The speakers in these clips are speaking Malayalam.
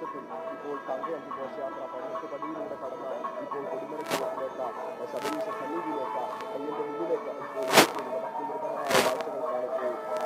പ്രദേശത്തിൽ ഇപ്പോൾ തങ്കയങ്കി ഘോഷയാത്ര പതിനെട്ട് പടിയിലൂടെ കടന്ന് ഇപ്പോൾ കൊടിമരത്തിലേക്ക് ശബരീശ സന്നിധിയിലേക്ക് അയ്യന്റെ മുന്നിലേക്ക് ഇപ്പോൾ എത്തിയിരിക്കുന്നു. ഭക്തിനിർഭരമായ കാഴ്ചകൾക്കാണ്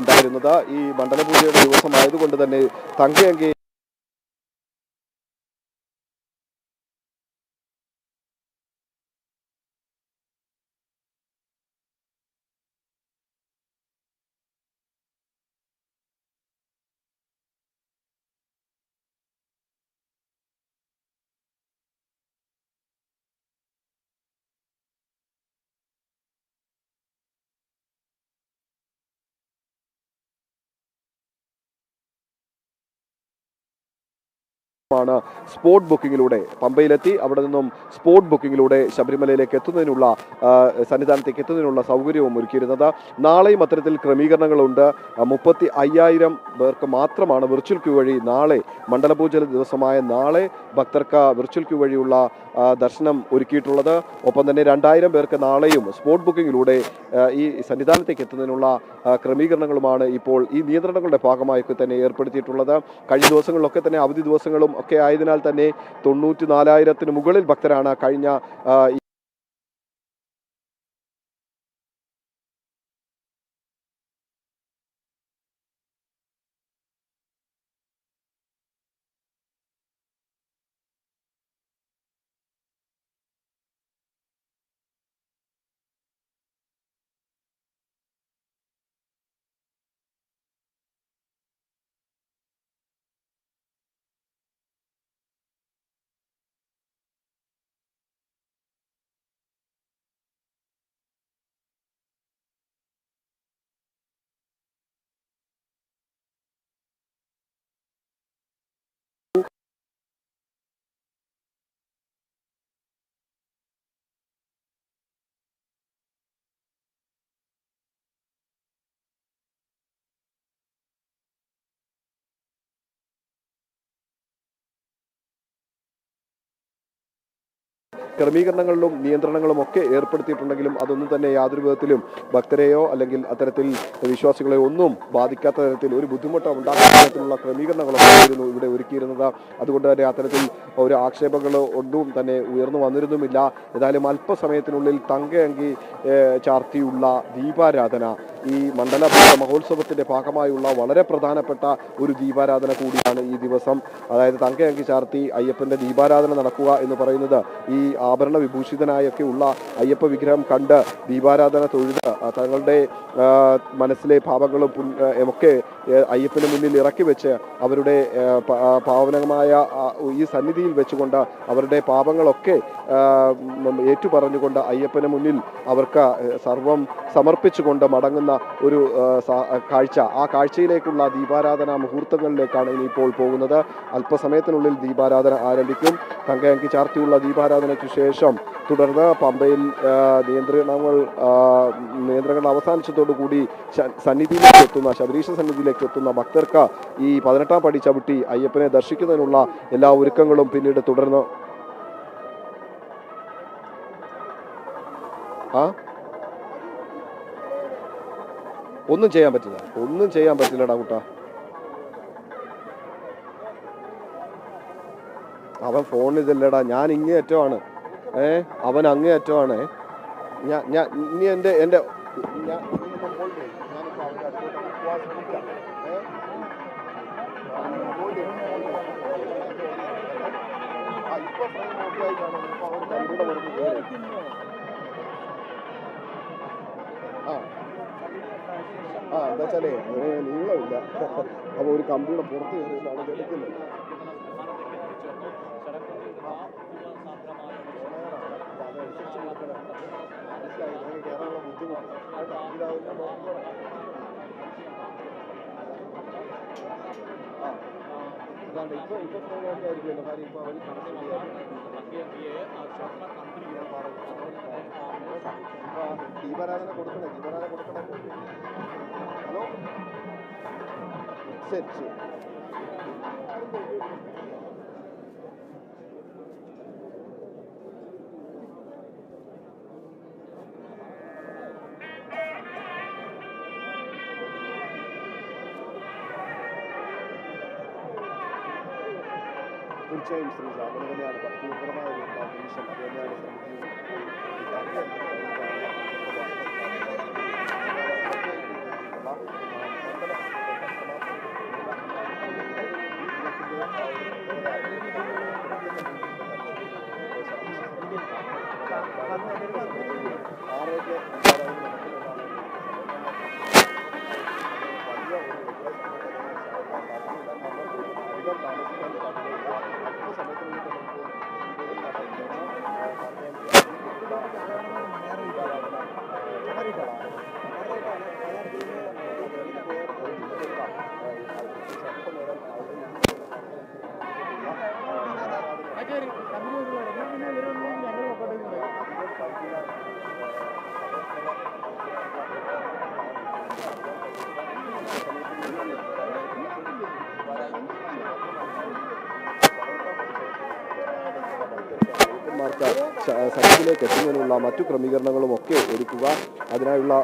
ഉണ്ടായിരുന്നത്. ഈ മണ്ഡലപൂജയുടെ ദിവസമായതുകൊണ്ട് തന്നെ തങ്കയങ്കി ാണ് സ്പോട്ട് ബുക്കിങ്ങിലൂടെ പമ്പയിലെത്തി. അവിടെ നിന്നും സ്പോട്ട് ബുക്കിങ്ങിലൂടെ ശബരിമലയിലേക്ക് എത്തുന്നതിനുള്ള സന്നിധാനത്തേക്ക് എത്തുന്നതിനുള്ള സൗകര്യവും ഒരുക്കിയിരുന്നത്. നാളെയും അത്തരത്തിൽ ക്രമീകരണങ്ങളുണ്ട്. മുപ്പത്തി അയ്യായിരം പേർക്ക് മാത്രമാണ് വിർച്വൽ ക്യൂ വഴി നാളെ മണ്ഡലപൂജ ദിവസമായ നാളെ ഭക്തർക്ക് വിർച്വൽ ക്യൂ വഴിയുള്ള ദർശനം ഒരുക്കിയിട്ടുള്ളത്. ഒപ്പം തന്നെ രണ്ടായിരം പേർക്ക് നാളെയും സ്പോട്ട് ബുക്കിങ്ങിലൂടെ ഈ സന്നിധാനത്തേക്ക് എത്തുന്നതിനുള്ള ക്രമീകരണങ്ങളുമാണ് ഇപ്പോൾ ഈ നിയന്ത്രണങ്ങളുടെ ഭാഗമായൊക്കെ തന്നെ ഏർപ്പെടുത്തിയിട്ടുള്ളത്. കഴിഞ്ഞ ദിവസങ്ങളിലൊക്കെ തന്നെ അവധി ദിവസങ്ങളും ഒക്കെ ആയതിനാൽ തന്നെ തൊണ്ണൂറ്റി നാലായിരത്തിന് മുകളിൽ ഭക്തരാണ് കഴിഞ്ഞ ക്രമീകരണങ്ങളിലും നിയന്ത്രണങ്ങളും ഒക്കെ ഏർപ്പെടുത്തിയിട്ടുണ്ടെങ്കിലും അതൊന്നും തന്നെ യാതൊരു വിധത്തിലും ഭക്തരെയോ അല്ലെങ്കിൽ അത്തരത്തിൽ വിശ്വാസികളെ ഒന്നും ബാധിക്കാത്ത തരത്തിൽ ഒരു ബുദ്ധിമുട്ട് ഉണ്ടാക്കുന്ന തരത്തിലുള്ള ക്രമീകരണങ്ങളൊക്കെ ആയിരുന്നു ഇവിടെ ഒരുക്കിയിരുന്നത്. അതുകൊണ്ട് തന്നെ അത്തരത്തിൽ ഒരു ആക്ഷേപങ്ങളോ ഒന്നും തന്നെ ഉയർന്നു വന്നിരുന്നുമില്ല. ഏതായാലും അല്പസമയത്തിനുള്ളിൽ തങ്കയങ്കി ചാർത്തിയുള്ള ദീപാരാധന ഈ മണ്ഡലപൂജ മഹോത്സവത്തിന്റെ ഭാഗമായുള്ള വളരെ പ്രധാനപ്പെട്ട ഒരു ദീപാരാധന കൂടിയാണ് ഈ ദിവസം. അതായത് തങ്കയങ്കി ചാർത്തി അയ്യപ്പന്റെ ദീപാരാധന നടക്കുക എന്ന് പറയുന്നത് ഈ ആഭരണ വിഭൂഷിതനായൊക്കെ ഉള്ള അയ്യപ്പ വിഗ്രഹം കണ്ട് ദീപാരാധന തൊഴുത് തങ്ങളുടെ മനസ്സിലെ ഭാവങ്ങളും ഒക്കെ അയ്യപ്പന് മുന്നിൽ ഇറക്കി വെച്ച് അവരുടെ പാവനമായ ഈ സന്നിധിയിൽ വെച്ചുകൊണ്ട് അവരുടെ പാപങ്ങളൊക്കെ ഏറ്റുപറഞ്ഞുകൊണ്ട് അയ്യപ്പന് മുന്നിൽ അവർക്ക് സർവം സമർപ്പിച്ചുകൊണ്ട് മടങ്ങുന്ന ഒരു ആ, കാഴ്ച. ആ കാഴ്ചയിലേക്കുള്ള ദീപാരാധന മുഹൂർത്തങ്ങളിലേക്കാണ് ഇനിയിപ്പോൾ പോകുന്നത്. അല്പസമയത്തിനുള്ളിൽ ദീപാരാധന ആരംഭിക്കും. തങ്കയങ്കി ചാർത്തിയുള്ള ദീപാരാധനയ്ക്ക് ശേഷം തുടർന്ന് പമ്പയിൽ നിയന്ത്രണങ്ങൾ നിയന്ത്രണങ്ങൾ അവസാനിച്ചതോടു കൂടി സന്നിധിയിലേക്ക് എത്തുന്ന ശബരീശ സന്നിധിയിലേക്ക് എത്തുന്ന ഭക്തർക്ക് ഈ പതിനെട്ടാം പടി ചവിട്ടി അയ്യപ്പനെ ദർശിക്കുന്നതിനുള്ള എല്ലാ ഒരുക്കങ്ങളും പിന്നീട് തുടർന്ന് ആ? ഒന്നും ചെയ്യാൻ പറ്റില്ല. ഒന്നും ചെയ്യാൻ പറ്റില്ലടാ കുട്ടാ. അവൻ ഫോണിൽ ഇതല്ലടാ. ഞാൻ ഇങ്ങേയറ്റമാണ് ഏ? അവൻ അങ്ങേയറ്റമാണ്. ഞാൻ ഞാൻ ഇനി എന്റെ എന്റെ ഞാൻ ആ എന്താ വെച്ചാലേ ഏ, നീളമില്ല അപ്പോൾ ഒരു കമ്പിയുടെ പുറത്ത് കയറിയിട്ടാണ് കിടക്കുന്നത് അതനുസരിച്ച് നോക്കണം. മനസ്സിലായി നിങ്ങൾക്ക് കയറാനുള്ള ബുദ്ധിമുട്ട്? ഇതാവുന്ന നോക്കണം. ആ അതാണ് ഇപ്പൊ ഇപ്പോൾ ഓക്കെ ആയിരിക്കുമല്ലോ കാര്യം ഇപ്പോൾ അവർ കണക്ട് ദീപാരാധന കൊടുക്കണേ ദീപാരാധന കൊടുക്കണേ. ഹലോ? ശരി ശരി. തീർച്ചയായും ശ്രീ അങ്ങനെ തന്നെയാണ് ഭക്തിപരമായ ഒരു അന്തരീക്ഷം അത് തന്നെയാണ് ഭക്തന്മാർക്ക് So. സന്നിധിയിലേക്ക് എത്തുന്നതിനുള്ള മറ്റു ക്രമീകരണങ്ങളും ഒക്കെ ഒരുക്കുക. അതിനായുള്ള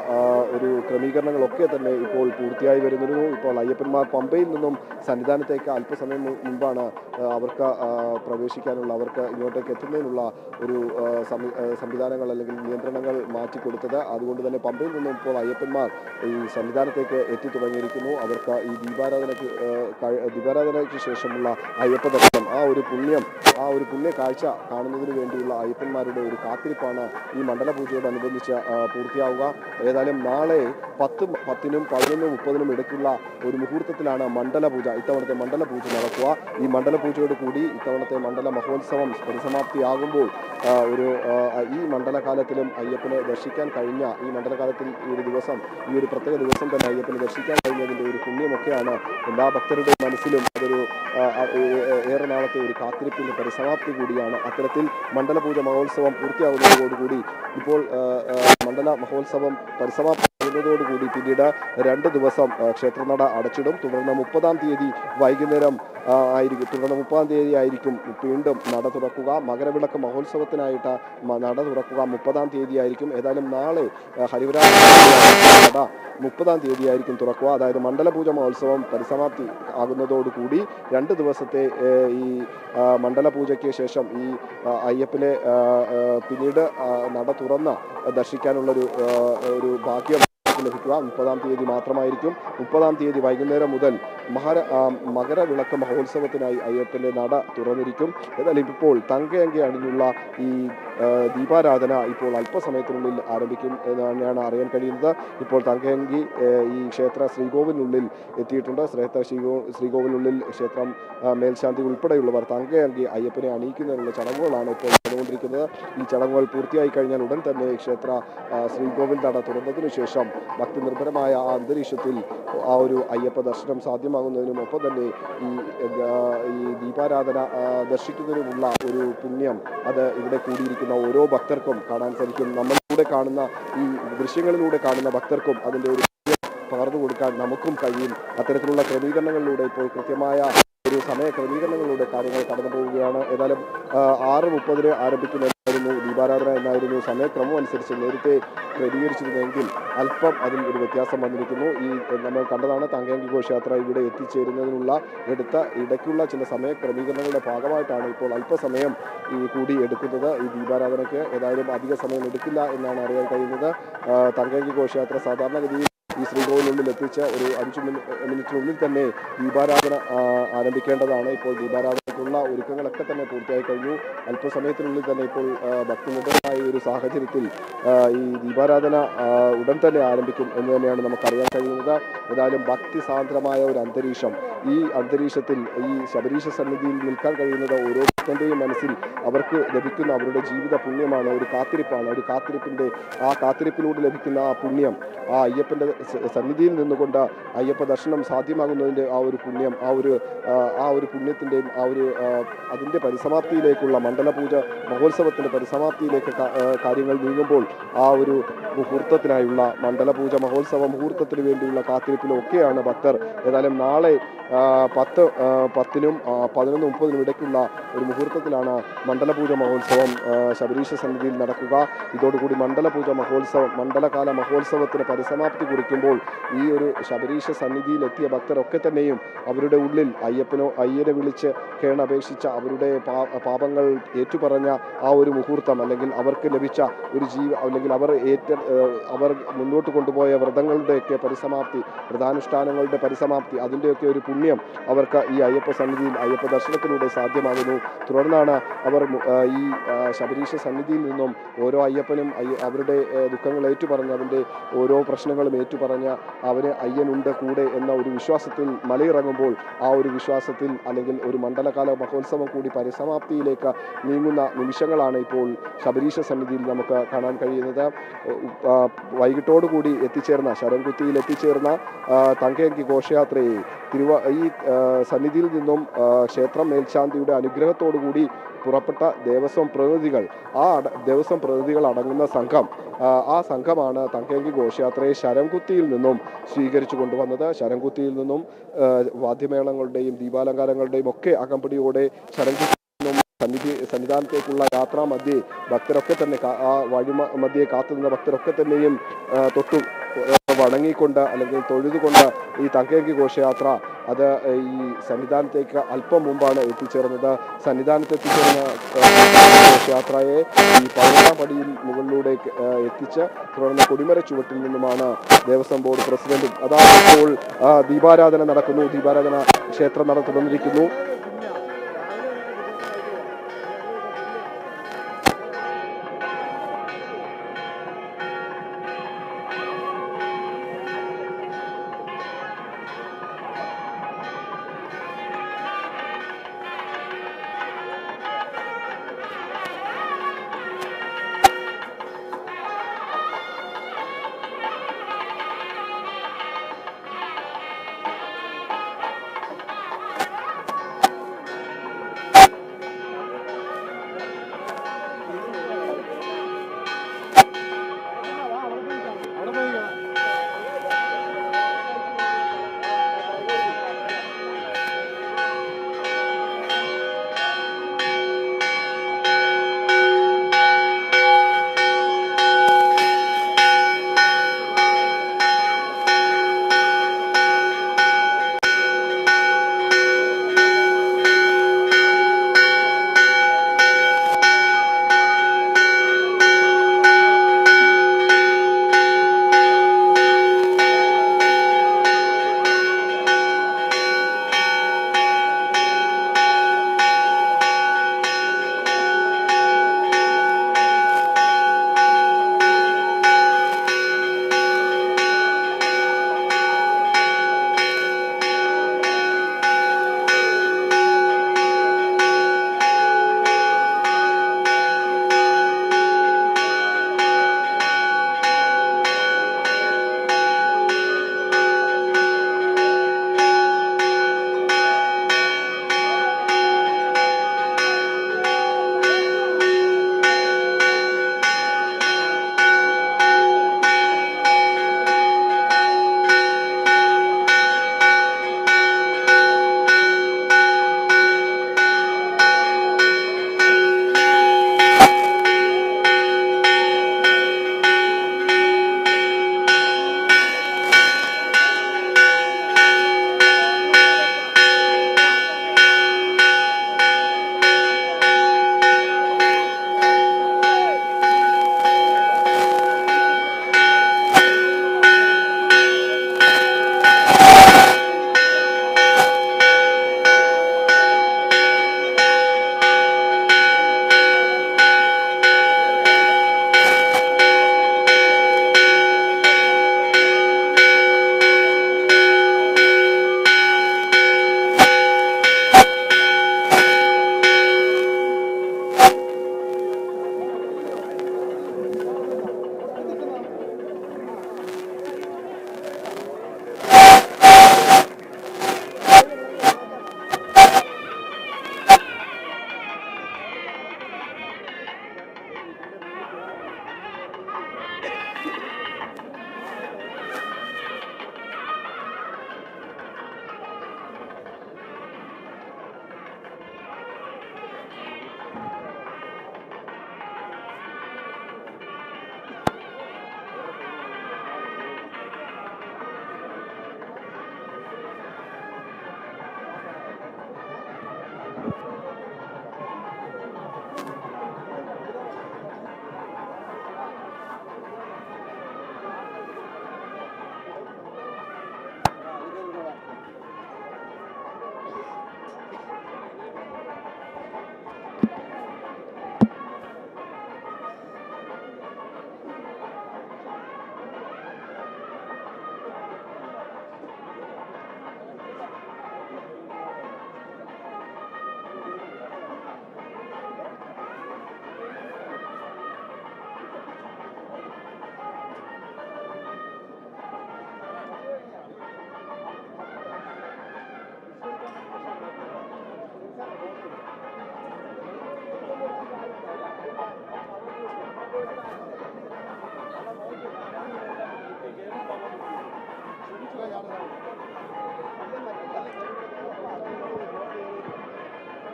ഒരു ക്രമീകരണങ്ങളൊക്കെ തന്നെ ഇപ്പോൾ പൂർത്തിയായി വരുന്നു ഇപ്പോൾ അയ്യപ്പന്മാർ പമ്പയിൽ നിന്നും സന്നിധാനത്തേക്ക് അല്പസമയം മുമ്പാണ് അവർക്ക് പ്രവേശിക്കാനുള്ള അവർക്ക് ഇങ്ങോട്ടേക്ക് എത്തുന്നതിനുള്ള ഒരു സംവിധാനങ്ങൾ അല്ലെങ്കിൽ നിയന്ത്രണങ്ങൾ മാറ്റിക്കൊടുത്തത്. അതുകൊണ്ട് തന്നെ പമ്പയിൽ നിന്നും ഇപ്പോൾ അയ്യപ്പന്മാർ ഈ സന്നിധാനത്തേക്ക് എത്തി തുടങ്ങിയിരിക്കുന്നു അവർക്ക് ഈ ദീപാരാധനയ്ക്ക് ദീപാരാധനയ്ക്ക് ശേഷമുള്ള അയ്യപ്പ ദർശനം ആ ഒരു പുണ്യം ആ ഒരു പുണ്യ കാഴ്ച കാണുന്നതിന് വേണ്ടിയുള്ള അയ്യപ്പന്മാരുടെ ഒരു കാത്തിരിപ്പാണ് ഈ മണ്ഡല പൂജയോടനുബന്ധിച്ച് ആ, പൂർത്തിയാവുക. ഏതായാലും നാളെ പത്ത് പത്തിനും പതിനൊന്നും മുപ്പതിനും ഇടയ്ക്കുള്ള ഒരു മുഹൂർത്തത്തിലാണ് മണ്ഡല പൂജ. ഇത്തവണത്തെ മണ്ഡല പൂജ നടക്കുക. ഈ മണ്ഡല പൂജയോട് കൂടി ഇത്തവണത്തെ മണ്ഡല മഹോത്സവം പരിസമാപ്തിയാകുമ്പോൾ ഒരു ഈ മണ്ഡലകാലത്തിലും അയ്യപ്പനെ ദർശിക്കാൻ കഴിഞ്ഞ ഈ മണ്ഡലകാലത്തിൽ ഈ ഒരു ദിവസം ഈ ഒരു പ്രത്യേക ദിവസം തന്നെ അയ്യപ്പനെ ദർശിക്കാൻ കഴിഞ്ഞതിന്റെ ഒരു പുണ്യമൊക്കെയാണ് എല്ലാ ഭക്തരുടെയും മനസ്സിലും അതൊരു ഏറെ നാളത്തെ ഒരു കാത്തിരിപ്പിന്റെ പരിസമാപ്തി കൂടിയാണ് അത്തരത്തിൽ മണ്ഡലപൂജ മഹോത്സവം പൂർത്തിയാകുന്നതോടുകൂടി ഇപ്പോൾ മണ്ഡല മഹോത്സവം പരിസമാപ്തി കഴിയുന്നതോടുകൂടി പിന്നീട് രണ്ട് ദിവസം ക്ഷേത്രനട അടച്ചിടും. തുടർന്ന് മുപ്പതാം തീയതി വൈകുന്നേരം ആയിരിക്കും തുടർന്ന് മുപ്പതാം തീയതി ആയിരിക്കും വീണ്ടും നട തുറക്കുക. മകരവിളക്ക് മഹോത്സവത്തിനായിട്ട് നട തുറക്കുക മുപ്പതാം തീയതി ആയിരിക്കും. ഏതായാലും നാളെ ആ, ഹരിവരാസ നട മുപ്പതാം തീയതി ആയിരിക്കും തുറക്കുക. അതായത് മണ്ഡലപൂജ മഹോത്സവം പരിസമാപ്തി ആകുന്നതോടുകൂടി രണ്ട് ദിവസത്തെ ഈ മണ്ഡലപൂജയ്ക്ക് ശേഷം ഈ അയ്യപ്പനെ പിന്നീട് നട തുറന്ന് ദർശിക്കാനുള്ളൊരു ഒരു ഭാഗ്യം നമുക്ക് ലഭിക്കുക. മുപ്പതാം തീയതി മാത്രമായിരിക്കും. മുപ്പതാം തീയതി വൈകുന്നേരം മുതൽ മഹര മകരവിളക്ക് മഹോത്സവത്തിനായി അയ്യപ്പന്റെ നട തുറന്നിരിക്കും. എന്നാൽ ഇപ്പോൾ തങ്കയങ്കി അണിഞ്ഞുള്ള ഈ ദീപാരാധന ഇപ്പോൾ അല്പസമയത്തിനുള്ളിൽ ആരംഭിക്കും എന്നാണ് അറിയാൻ കഴിയുന്നത്. ഇപ്പോൾ തങ്കയങ്കി ഈ ക്ഷേത്ര ശ്രീകോവിലിനുള്ളിൽ എത്തിയിട്ടുണ്ട്. ക്ഷേത്ര ശ്രീകോ ശ്രീകോവിലിനുള്ളിൽ ക്ഷേത്രം മേൽശാന്തി ഉൾപ്പെടെയുള്ളവർ തങ്കയങ്കി അയ്യപ്പനെ അണിയിക്കുന്നതിനുള്ള ചടങ്ങുകളാണ് ഇപ്പോൾ നടന്നുകൊണ്ടിരിക്കുന്നത്. ഈ ചടങ്ങുകൾ പൂർത്തിയായി കഴിഞ്ഞാൽ ഉടൻ തന്നെ ക്ഷേത്ര ശ്രീകോവിൽ നട തുറന്നതിനു ശേഷം ഭക്തി നിർഭരമായ ആ അന്തരീക്ഷത്തിൽ ആ ഒരു അയ്യപ്പ ദർശനം സാധ്യമാകുന്നതിനും ഒപ്പം തന്നെ ഈ ഈ ദീപാരാധന ദർശിക്കുന്നതിനുമുള്ള ഒരു പുണ്യം അത് ഇവിടെ കൂടിയിരിക്കുന്ന ഓരോ ഭക്തർക്കും കാണാൻ സാധിക്കും. നമ്മളിലൂടെ കാണുന്ന ഈ ദൃശ്യങ്ങളിലൂടെ കാണുന്ന ഭക്തർക്കും അതിന്റെ ഒരു പകർന്നു കൊടുക്കാൻ നമുക്കും കഴിയും. അത്തരത്തിലുള്ള ക്രമീകരണങ്ങളിലൂടെ ഇപ്പോൾ കൃത്യമായ ഒരു സമയ ക്രമീകരണങ്ങളിലൂടെ കാര്യങ്ങൾ കടന്നു പോവുകയാണ്. ഏതായാലും ആറ് മുപ്പതിന് ആരംഭിക്കുന്നതായിരുന്നു ദീപാരാധന എന്നായിരുന്നു സമയക്രമം അനുസരിച്ച് നേരത്തെ ക്രമീകരിച്ചിരുന്നെങ്കിൽ അല്പം അതിൽ ഒരു വ്യത്യാസം വന്നിരിക്കുന്നു. ഈ നമ്മൾ കണ്ടതാണ് തങ്കയങ്കി ഘോഷയാത്ര ഇവിടെ എത്തിച്ചേരുന്നതിനുള്ള എടുത്ത ഇടയ്ക്കുള്ള ചില സമയ ക്രമീകരണങ്ങളുടെ ഭാഗമായിട്ടാണ് ഇപ്പോൾ അല്പസമയം ഈ കൂടി എടുക്കുന്നത് ഈ ദീപാരാധനയ്ക്ക്. ഏതായാലും അധിക സമയം എടുക്കില്ല എന്നാണ് അറിയാൻ കഴിയുന്നത്. തങ്കയങ്കി ഘോഷയാത്ര സാധാരണഗതിയിൽ ഈ ശ്രീകോവിലിനുള്ളിൽ എത്തിച്ച് ഒരു അഞ്ച് മിനി- മിനിറ്റിനുള്ളിൽ തന്നെ ദീപാരാധന ആരംഭിക്കേണ്ടതാണ്. ഇപ്പോൾ ദീപാരാധനയ്ക്കുള്ള ഒരുക്കങ്ങളൊക്കെ തന്നെ പൂർത്തിയായി കഴിഞ്ഞു. അല്പസമയത്തിനുള്ളിൽ തന്നെ ഇപ്പോൾ ഭക്തിനിതമായ ഒരു സാഹചര്യത്തിൽ ഈ ദീപാരാധന ഉടൻ തന്നെ ആരംഭിക്കും എന്ന് തന്നെയാണ് നമുക്കറിയാൻ കഴിയുന്നത്. ഏതായാലും ഭക്തി സാന്ദ്രമായ ഒരു അന്തരീക്ഷം ഈ അന്തരീക്ഷത്തിൽ ഈ ശബരീശ സന്നിധിയിൽ നിൽക്കാൻ കഴിയുന്നത് ഓരോ ഭക്തന്റെയും മനസ്സിൽ അവർക്ക് ലഭിക്കുന്ന അവരുടെ ജീവിത പുണ്യമാണ് ഒരു കാത്തിരിപ്പാണ്. ഒരു കാത്തിരിപ്പിന്റെ ആ കാത്തിരിപ്പിലൂടെ ലഭിക്കുന്ന ആ പുണ്യം ആ അയ്യപ്പന്റെ സന്നിധിയിൽ നിന്നുകൊണ്ട് അയ്യപ്പ ദർശനം സാധ്യമാകുന്നതിന്റെ ആ ഒരു പുണ്യം ആ ഒരു ആ ഒരു പുണ്യത്തിന്റെയും ആ ഒരു ആ, അതിന്റെ പരിസമാപ്തിയിലേക്കുള്ള മണ്ഡലപൂജ മഹോത്സവത്തിന്റെ പരിസമാപ്തിയിലേക്ക് കാര്യങ്ങൾ നീങ്ങുമ്പോൾ ആ ഒരു മുഹൂർത്തത്തിനായുള്ള മണ്ഡലപൂജ മഹോത്സവ മുഹൂർത്തത്തിന് വേണ്ടിയുള്ള കാത്തിരിപ്പിലും ഒക്കെയാണ് ഭക്തർ. ഏതായാലും നാളെ പത്ത് പത്തിനും പതിനൊന്ന് മുപ്പതിനും ഇടയ്ക്കുള്ള ഒരു മുഹൂർത്തത്തിലാണ് മണ്ഡലപൂജ മഹോത്സവം ശബരീശ സന്നിധിയിൽ നടക്കുക. ഇതോടുകൂടി മണ്ഡലപൂജ മഹോത്സവം മണ്ഡലകാല മഹോത്സവത്തിന് പരിസമാപ്തി കുറിക്കുമ്പോൾ ഈ ഒരു ശബരീശ സന്നിധിയിലെത്തിയ ഭക്തരൊക്കെ തന്നെയും അവരുടെ ഉള്ളിൽ അയ്യപ്പനോ അയ്യനെ വിളിച്ച് കേണപേക്ഷിച്ച അവരുടെ പാപങ്ങൾ ഏറ്റുപറഞ്ഞ ആ ഒരു മുഹൂർത്തം അല്ലെങ്കിൽ അവർക്ക് ലഭിച്ച ഒരു ജീവ അല്ലെങ്കിൽ അവർ ഏറ്റ അവർ മുന്നോട്ട് കൊണ്ടുപോയ വ്രതങ്ങളുടെയൊക്കെ പരിസമാപ്തി വ്രതാനുഷ്ഠാനങ്ങളുടെ പരിസമാപ്തി അതിന്റെയൊക്കെ ഒരു പുണ്യം അവർക്ക് ഈ അയ്യപ്പ സന്നിധിയിൽ അയ്യപ്പ ദർശനത്തിലൂടെ സാധ്യമാകുന്നു. തുടർന്നാണ് അവർ ഈ ശബരീശ സന്നിധിയിൽ നിന്നും ഓരോ അയ്യപ്പനും അവരുടെ ദുഃഖങ്ങൾ ഏറ്റുപറഞ്ഞ് അവന്റെ ഓരോ പ്രശ്നങ്ങളും ഏറ്റുപറഞ്ഞ് അവന് അയ്യനുണ്ട് കൂടെ എന്ന ഒരു വിശ്വാസത്തിൽ മലയിറങ്ങുമ്പോൾ ആ ഒരു വിശ്വാസത്തിൽ അല്ലെങ്കിൽ ഒരു മണ്ഡലകാല മഹോത്സവം കൂടി പരിസമാപ്തിയിലേക്ക് നീങ്ങുന്ന നിമിഷങ്ങളാണ് ഇപ്പോൾ ശബരീശ സന്നിധിയിൽ നമുക്ക് കാണാൻ കഴിയുന്നത്. വൈകിട്ടോടുകൂടി എത്തിച്ചേർന്ന ശരംകുത്തിയിൽ എത്തിച്ചേർന്ന തങ്കയങ്കി ഘോഷയാത്രയെ തിരുവ ഈ സന്നിധിയിൽ നിന്നും ക്ഷേത്രം മേൽശാന്തിയുടെ അനുഗ്രഹത്തോടുകൂടി പുറപ്പെട്ട ദേവസ്വം പ്രതിനിധികൾ ആ ദേവസ്വം പ്രതിനിധികൾ അടങ്ങുന്ന സംഘം ആ, സംഘമാണ് തങ്കയങ്കി ഘോഷയാത്രയെ ശരംകുത്തിയിൽ നിന്നും സ്വീകരിച്ചു കൊണ്ടുവന്നത്. ശരംകുത്തിയിൽ നിന്നും വാദ്യമേളങ്ങളുടെയും ദീപാലങ്കാരങ്ങളുടെയും ഒക്കെ അകമ്പടിയോടെ ശരംകുത്തി നിന്നും സന്നിധി സന്നിധാനത്തേക്കുള്ള യാത്രാ മധ്യേ ഭക്തരൊക്കെ തന്നെ ആ വഴി മധ്യേ കാത്തുനിന്ന ഭക്തരൊക്കെ തന്നെയും തൊട്ടു വണങ്ങിക്കൊണ്ട് അല്ലെങ്കിൽ തൊഴുതുകൊണ്ട് ഈ തങ്കയങ്കി ഘോഷയാത്ര അത് ഈ സന്നിധാനത്തേക്ക് അല്പം മുമ്പാണ് എത്തിച്ചേർന്നത്. സന്നിധാനത്ത് എത്തിച്ചേർന്ന ഘോഷയാത്രയെ ഈ പതിനെട്ടാം പടിയിൽ മുകളിലൂടെ എത്തിച്ച് തുടർന്ന് കൊടിമര ചുവട്ടിൽ നിന്നുമാണ് ദേവസ്വം ബോർഡ് പ്രസിഡന്റും. അതാണ് ഇപ്പോൾ ദീപാരാധന നടക്കുന്നു. ദീപാരാധന ക്ഷേത്രം നട